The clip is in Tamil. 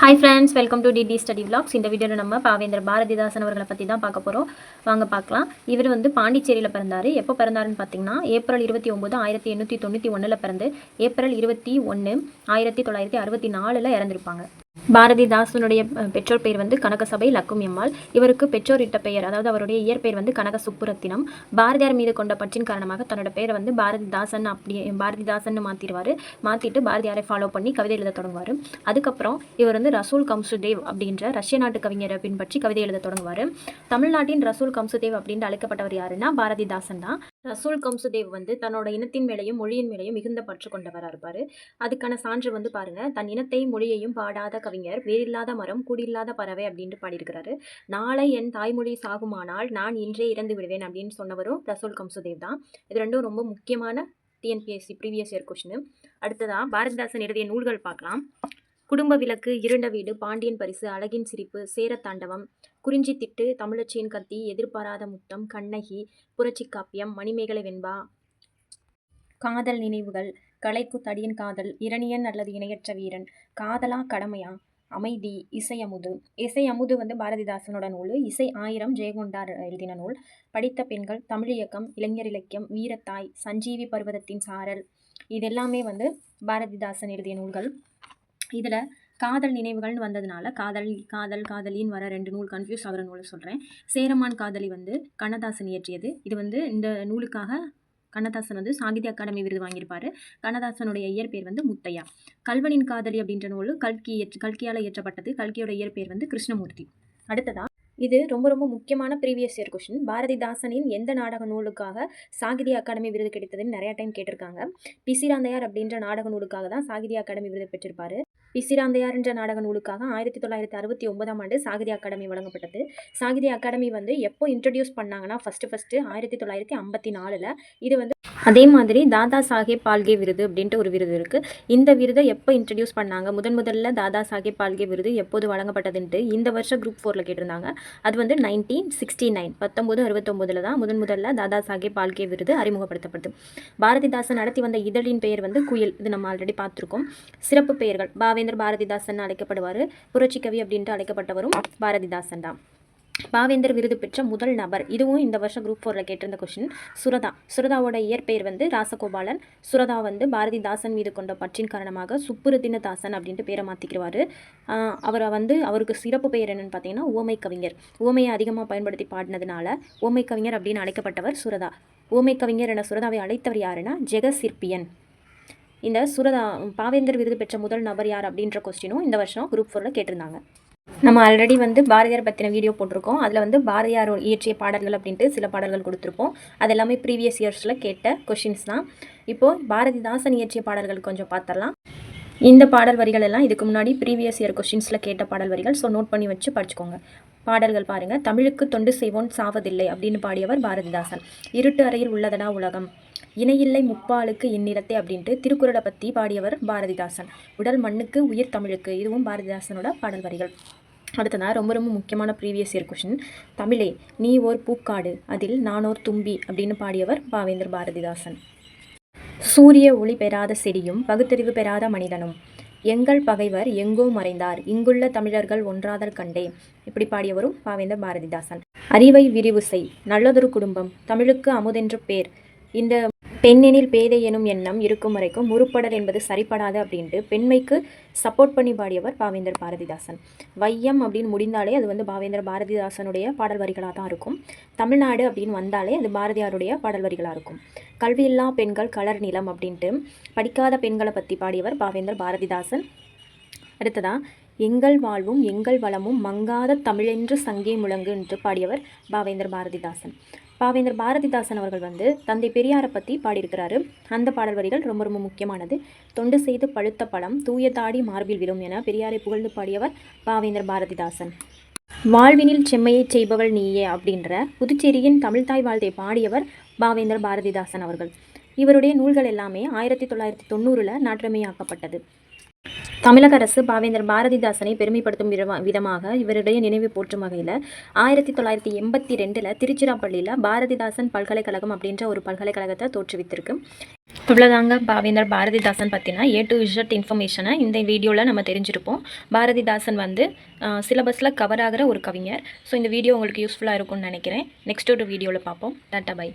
Hi friends welcome to DD study vlogs. இந்த வீடியோவில் நம்ம பாவேந்தர் பாரதிதாசன் அவர்களை பற்றி தான் பார்க்க போகிறோம் வாங்க பார்க்கலாம். இவர் வந்து பாண்டிச்சேரியில் பிறந்தார். எப்போ பிறந்தாருன்னு பார்த்தீங்கன்னா ஏப்ரல் இருபத்தி ஒம்பது ஆயிரத்தி எண்ணூற்றி தொண்ணூற்றி ஒன்றில் பிறந்து ஏப்ரல் இருபத்தி ஒன்று ஆயிரத்தி தொள்ளாயிரத்தி அறுபத்தி நாலில் இறந்திருப்பாங்க. பாரதிதாசனுடைய பெற்றோர் பெயர் வந்து கனகசபை லக்கும் எம்மாள். இவருக்கு பெற்றோர் இட்ட பெயர் அதாவது அவருடைய இயற்பெயர் வந்து கனக சுப்புரத்தினம் பாரதியார் மீது கொண்ட பற்றின் காரணமாக தன்னோட பெயரை வந்து பாரதிதாசன் அப்படி பாரதிதாசன் மாற்றிடுவார் மாற்றிட்டு பாரதியாரை ஃபாலோ பண்ணி கவிதை எழுத தொடங்குவார். அதுக்கப்புறம் இவர் வந்து ரசூல் கம்சுதேவ் அப்படின்ற ரஷ்ய நாட்டு கவிஞரை பின்பற்றி கவிதை எழுத தொடங்குவார். தமிழ்நாட்டின் ரசூல் கம்சுதேவ் அப்படின்னு அழைக்கப்பட்டவர் யாருன்னா பாரதிதாசன் தான். ரசூல் கம்சுதேவ் வந்து தன்னோட இனத்தின் மேலேயும் மொழியின் மேலேயும் மிகுந்த பற்று கொண்டவராக இருப்பார். அதுக்கான சான்று வந்து பாருங்க தன் இனத்தை மொழியையும் பாடாத கவிஞர் வேறில்லாத மரம் கூடில்லாத பறவை அப்படின்ட்டு பாடியிருக்கிறாரு. நாளை என் தாய்மொழி சாகுமானால் நான் இன்றே இறந்து விடுவேன் அப்படின்னு சொன்னவரும் ரசூல் கம்சுதேவ் தான். இது ரெண்டும் ரொம்ப முக்கியமான டிஎன்பிஎஸ்சி ப்ரீவியஸ் இயர் கொஷின் அடுத்ததாக பாரதிதாசன் எழுதிய நூல்கள் பார்க்கலாம். குடும்ப விளக்கு இருண்ட வீடு பாண்டியன் பரிசு அழகின் சிரிப்பு சேர தாண்டவம் குறிஞ்சி திட்டு தமிழச்சியின் கத்தி எதிர்பாராத முத்தம் கண்ணகி புரட்சி காப்பியம் மணிமேகலை வெண்பா. காதல் நினைவுகள் கலைக்கு தடியின் காதல் இரணியன் அல்லது இணையற்ற வீரன். காதலா கடமையா? அமைதி இசை அமுது. இசை அமுது வந்து பாரதிதாசனோட நூல். இசை ஆயிரம் ஜெயகொண்டார் எழுதின நூல். படித்த பெண்கள் தமிழ் இயக்கம் இளைஞர் இலக்கியம் வீரத்தாய் சஞ்சீவி பர்வதத்தின் சாரல். இதெல்லாமே வந்து பாரதிதாசன் எழுதிய நூல்கள். இதில் காதல் நினைவுகள்னு வந்ததுனால காதல் காதல் காதலின்னு வர ரெண்டு நூல் கன்ஃபியூஸ் ஆகிற நூலை சொல்கிறேன் சேரமான் காதலி வந்து கண்ணதாசன் இயற்றியது. இது வந்து இந்த நூலுக்காக கண்ணதாசன் வந்து சாகித்ய அகாடமி விருது வாங்கியிருப்பாரு. கண்ணதாசனுடைய இயற்பெயர் வந்து முத்தையா. கல்வனின் காதலி அப்படின்ற நூல் கல்கி இயற்று கல்கியால் இயற்றப்பட்டது. கல்கியோட இயற்பெயர் வந்து கிருஷ்ணமூர்த்தி. அடுத்ததா இது ரொம்ப ரொம்ப முக்கியமான ப்ரீவியஸ் இயர் கொஷின் பாரதிதாசனின் எந்த நாடக நூலுக்காக சாகித்ய அகாடமி விருது கிடைத்ததுன்னு நிறையா டைம் கேட்டிருக்காங்க. பிசிராந்தையார் அப்படின்ற நாடக நூலுக்காக தான் சாகித்ய அகாடமி விருது பெற்றிருப்பார். பிசிராந்தையார் என்ற நாடக நூலுக்காக ஆயிரத்தி தொள்ளாயிரத்தி அறுபத்தி ஒன்பதாம் ஆண்டு சாகித்ய அகாடமி வழங்கப்பட்டது. சாகித்ய அகாடமி வந்து எப்போ இன்ட்ரடியூஸ் பண்ணாங்கன்னா ஃபஸ்ட்டு ஃபஸ்ட்டு ஆயிரத்தி தொள்ளாயிரத்தி ஐம்பத்தி நாலில் இது வந்து அதே மாதிரி தாதா சாஹேப் பால்கே விருது அப்படின்ட்டு ஒரு விருது இருக்குது இந்த விருதை எப்போ இன்ட்ரடியூஸ் பண்ணாங்க? முதன் முதல்ல தாதா சாஹேப் பால்கே விருது எப்போது வழங்கப்பட்டதுன்ட்டு இந்த வருஷம் குரூப் ஃபோரில் கேட்டிருந்தாங்க. அது வந்து நைன்டீன் சிக்ஸ்டி நைன் பத்தொம்போது அறுபத்தொம்போதில் தான் முதன் முதல்ல தாதா சாஹேப் பால்கே விருது அறிமுகப்படுத்தப்படுது பாரதிதாசன் நடத்தி வந்த இதழின் பெயர் வந்து குயில். இது நம்ம ஆல்ரெடி பார்த்துருக்கோம். சிறப்பு பெயர்கள். பாவேந்தர் பாரதிதாசன் அழைக்கப்படுவார். புரட்சிக்கவி அப்படின்ட்டு அழைக்கப்பட்டவரும் பாரதிதாசன் தான். பாவேந்தர் விருது பெற்ற முதல் நபர். இதுவும் இந்த வருஷம் குரூப் ஃபோரில் கேட்டிருந்த கொஷின் சுரதா. சுரதாவோட இயற்பெயர் வந்து ராசகோபாலன். சுரதா வந்து பாரதிதாசன் மீது கொண்ட பற்றின் காரணமாக சுப்புரத்தினதாசன் அப்படின்ட்டு பேரை மாற்றிக்கிடுவார் அவரை வந்து அவருக்கு சிறப்பு பெயர் என்னென்னு பார்த்தீங்கன்னா ஓமை கவிஞர். ஓமையை அதிகமாக பயன்படுத்தி பாடினதுனால ஓமை கவிஞர் அப்படின்னு அழைக்கப்பட்டவர் சுரதா. ஓமை கவிஞர் என சுரதாவை அழைத்தவர் யாருன்னா ஜெகசிற்பியன். இந்த சுரதா பாவேந்தர் விருது பெற்ற முதல் நபர் யார் அப்படின்ற கொஸ்டினும் இந்த வருஷம் குரூப் ஃபோரில் கேட்டிருந்தாங்க. நம்ம ஆல்ரெடி வந்து பாரதியார் பற்றின வீடியோ போட்டிருக்கோம். அதில் வந்து பாரதியார் இயற்றிய பாடல்கள் அப்படின்ட்டு சில பாடல்கள் கொடுத்துருப்போம். அது எல்லாமே ப்ரீவியஸ் இயர்ஸில் கேட்ட கொஷின்ஸ் தான். இப்போது பாரதிதாசன் இயற்றிய பாடல்கள் கொஞ்சம் பார்த்துடலாம். இந்த பாடல் வரிகள் எல்லாம் இதுக்கு முன்னாடி ப்ரீவியஸ் இயர் கொஷின்ஸில் கேட்ட பாடல் வரிகள். ஸோ நோட் பண்ணி வச்சு படிச்சுக்கோங்க. பாடல்கள் பாருங்கள் தமிழுக்கு தொண்டு செய்வோன் சாவதில்லை அப்படின்னு பாடியவர் பாரதிதாசன். இருட்டு அறையில் உள்ளதடா உலகம்? இணையில்லை முப்பாலுக்கு இந்நிலத்தை அப்படின்ட்டு திருக்குறளை பற்றி பாடியவர் பாரதிதாசன். உடல் மண்ணுக்கு உயிர் தமிழுக்கு இதுவும் பாரதிதாசனோட பாடல் வரிகள். அடுத்ததான் ரொம்ப ரொம்ப முக்கியமான ப்ரீவியஸ் இயர் கொஷின் தமிழே நீ ஓர் பூக்காடு அதில் நானோர் தும்பி அப்படின்னு பாடியவர் பாவேந்தர் பாரதிதாசன். சூரிய ஒளி பெறாத செடியும் பகுத்தறிவு பெறாத மனிதனும். எங்கள் பகைவர் எங்கோ மறைந்தார் இங்குள்ள தமிழர்கள் ஒன்றாதல் கண்டே. இப்படி பாடியவரும் பாவேந்தர் பாரதிதாசன். அறிவை விரிவு செய் நல்லதொரு குடும்பம் தமிழுக்கு அமுதென்று பேர். இந்த பெண்ணெனில் பேதை எனும் எண்ணம் இருக்கும் வரைக்கும் முறுப்படல் என்பது சரிப்படாது அப்படின்ட்டு பெண்மைக்கு சப்போர்ட் பண்ணி பாடியவர் பாவேந்தர் பாரதிதாசன். வையம் அப்படின்னு முடிந்தாலே அது வந்து பாவேந்தர் பாரதிதாசனுடைய பாடல் வரிகளாக தான் இருக்கும். தமிழ்நாடு அப்படின்னு வந்தாலே அது பாரதியாருடைய பாடல் வரிகளாக இருக்கும். கல்வியில்லா பெண்கள் கலர் நிலம் அப்படின்ட்டு படிக்காத பெண்களை பற்றி பாடியவர் பாவேந்தர் பாரதிதாசன். அடுத்ததாக எங்கள் வாழ்வும் எங்கள் வளமும் மங்காத தமிழென்று சங்கே முழங்கு என்று பாடியவர் பாவேந்தர் பாரதிதாசன். பாவேந்தர் பாரதிதாசன் அவர்கள் வந்து தந்தை பெரியாரை பற்றி பாடியிருக்கிறாரு. அந்த பாடல் வரிகள் ரொம்ப ரொம்ப முக்கியமானது. தொண்டு செய்து பழுத்த பழம் தூய தாடி மார்பில் விழும் என பெரியாரை புகழ்ந்து பாடியவர் பாவேந்தர் பாரதிதாசன். வாழ்வினில் செம்மையைச் செய்பவள் நீயே அப்படின்ற புதுச்சேரியின் தமிழ்தாய் வாழ்த்தை பாடியவர் பாவேந்தர் பாரதிதாசன் அவர்கள். இவருடைய நூல்கள் எல்லாமே ஆயிரத்தி தொள்ளாயிரத்தி தொண்ணூறில் நாட்டுமையாக்கப்பட்டது தமிழக அரசு பாவேந்தர் பாரதிதாசனை பெருமைப்படுத்தும் விதமாக இவருடைய நினைவு போற்றும் வகையில் ஆயிரத்தி தொள்ளாயிரத்தி எண்பத்தி ரெண்டில் திருச்சிராப்பள்ளியில் பாரதிதாசன் பல்கலைக்கழகம் அப்படின்ற ஒரு பல்கலைக்கழகத்தை தோற்றுவித்திருக்கு. இவ்வளோதாங்க பாவேந்தர் பாரதிதாசன் பற்றின ஏ டு இஷட் இன்ஃபர்மேஷனை இந்த வீடியோவில் நம்ம தெரிஞ்சிருப்போம். பாரதிதாசன் வந்து சிலபஸில் கவர் ஆகிற ஒரு கவிஞர். ஸோ இந்த வீடியோ உங்களுக்கு யூஸ்ஃபுல்லாக இருக்கும்னு நினைக்கிறேன். நெக்ஸ்ட் ஒரு வீடியோவில் பார்ப்போம் டாட்டா பை